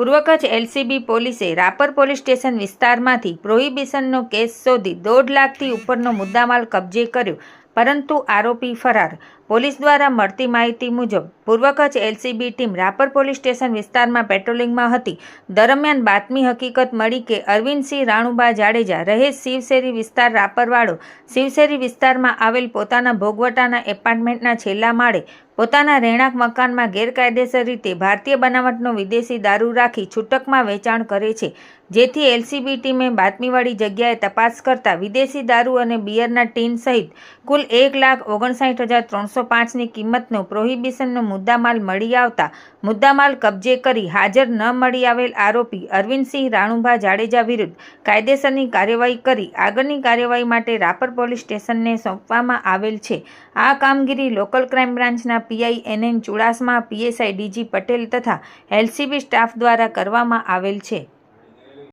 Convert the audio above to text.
પૂર્વ કચ્છ એલસીબી પોલીસે Rapar police station વિસ્તારમાંથી પ્રોહિબિશનનો કેસ શોધી દોઢ લાખથી ઉપરનો મુદ્દામાલ કબજે કર્યો. પરંતુ આરોપી ફરાર. પોલીસ દ્વારા મળતી માહિતી મુજબ પૂર્વ Kutch LCB team Rapar police station વિસ્તારમાં પેટ્રોલિંગમાં હતી. દરમિયાન બાતમી હકીકત મળી કે અરવિંદસિંહ રાણુબા જાડેજા રહે શિવશેરી વિસ્તાર રાપરવાળો શિવશેરી વિસ્તારમાં આવેલ પોતાના ભોગવટાના એપાર્ટમેન્ટના છેલ્લા માળે, પોતાના રહેણાંક મકાનમાં ગેરકાયદેસર રીતે ભારતીય બનાવટનો વિદેશી દારૂ રાખી છૂટકમાં વેચાણ કરે છે. જેથી એલસીબી ટીમે બાતમીવાળી જગ્યાએ તપાસ કરતા વિદેશી દારૂ અને બિયરના ટીન સહિત કુલ એક લાખ ઓગણસાઠ હજાર ત્રણસો પાંચની કિંમતનો પ્રોહિબિશનનો મુદ્દામાલ મળી આવતા મુદ્દામાલ કબજે કરી હાજર ન મળી આવેલ આરોપી અરવિંદસિંહ રાણુભા જાડેજા વિરુદ્ધ કાયદેસરની કાર્યવાહી કરી આગળની કાર્યવાહી માટે રાપર પોલીસ સ્ટેશનને સોંપવામાં આવેલ છે. આ કામગીરી લોકલ ક્રાઇમ બ્રાન્ચના PI NN Chudasama, PSI DG Patel તથા એલસીબી સ્ટાફ દ્વારા કરવામાં આવેલ છે.